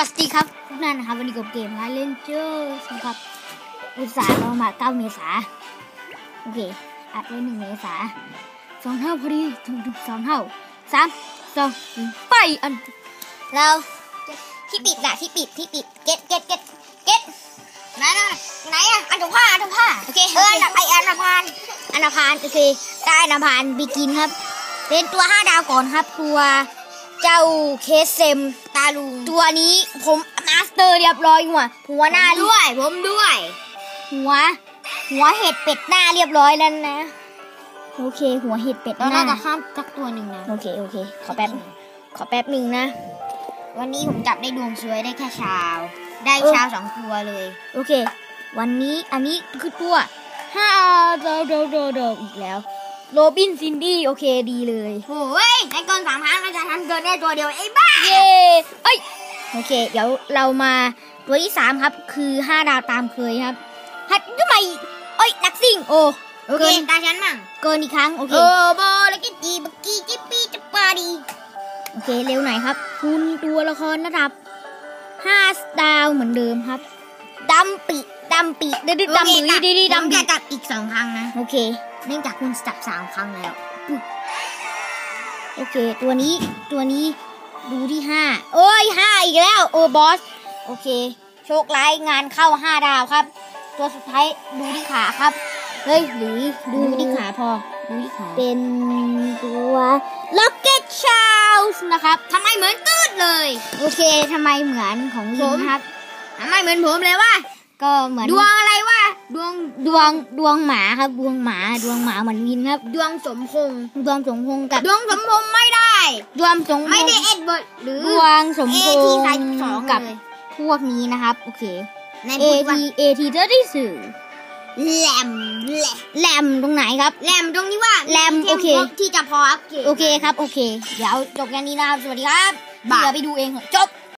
สวัสดีครับทุกท่านนะครับวันนี้กับเกมมาเลนเจอร์นะครับ อุตสาห์เรามาเก้าเมษาโอเคอัดไว้หนึ่งเมษาสองเท่าพอดีถูกถูกสองเท่าสามสองไปอันเราที่ปิดอะที่ปิดที่ปิดเก็ตเก็ตเก็ตเก็ตไหนไหนไหนอะอันถุงผ้าอันถุงผ้าโอเคเอออันไออันพานอันธพาลโอเคได้อันธพาลบีกินครับ เป็นตัวห้าดาวก่อนครับ ตัวเจ้าเคสเซม ลุง ตัวนี้ผมมาสเตอร์เรียบร้อยหัวหัวหน้าด้ด้ววยยผมด้วย หัว หัวเห็ดเป็ดหน้าเรียบร้อยแล้วนะ โอเค หัวเห็ดเป็ดหเราน้าน่าจะข้ามสักตัวหนึ่งนะ โอเค โอเค ขอแป๊บ ขอแป๊บหนึ่งนะ วันนี้ผมจับได้ดวงสวยได้แค่ชาว ได้เออชาวสองตัวเลย โอเค วันนี้อันนี้คือตัวห้าเดาเดาเดาเดาอีกแล้ว โรบินซินดี้โอเคดีเลยโอ้ยในเกินสามครั้งเราจะทำเกินได้ตัวเดียวไอ้บ้าเย้เอ้ยโอเค เดี๋ยวเรามาตัวที่สามครับ คือห้าดาวตามเคยครับฮัดทำไมเอ้ยนักซิ่งโอ้โอเคตาฉันมั่งเกินอีกครั้งโอเคโอ้โบแล้วก็จีบักกี้จิปปี้จิปปาดีโอเคเร็วไหนอยครับ คุณตัวละครระดับห้าดาวเหมือนเดิมครับดำปีดำปีดดดำปีดีดีผมดำปีจะจับอีกสองครั้งนะโอเค เนื่องจากคุณจับสามครั้งแล้วโอเค ตัวนี้ตัวนี้ดูที่ห้าเอ้ยห้าอีกแล้ว โอ้บอส โอเค โชคร้ายงานเข้าห้าดาวครับ ตัวสุดท้ายดูที่ขาครับ เฮ้ยหรือดูดูที่ที่ขาขาพอดูที่ขาเป็นตัวล็อกเก็ตชาวส์นะครับทำไมเหมือนตืดเลย โอเคทำไมเหมือนของลินครับทำไมเหมือนผมเลยว่าก็เหมือนดวงอะไรวะ ดวงดวงดวงหมาครับดวงหมาดวงหมาเหมือนวินครับดวงสมพงษ์ดวงสมพงษ์กับดวงสมพงษ์ไม่ได้ ดวงสมพงษ์ไม่ได้เอ็ดเบิร์ดหรือดวงสมพเองที่ษ์ใส่สองกับเลยพวกนี้นะครับ โอเคในเอพูดว่าทีเอทีจะได้สื่อแหลมแหลมแหลมตรงไหนครับแหลมตรงนี้ว่าแหลมโอเคที่จะพออัพเกรดโอเคครับ โอเค เดี๋ยวจบกันนี้นะครับสวัสดีครับบายเดี๋ยวไปดูเองเถอะจบ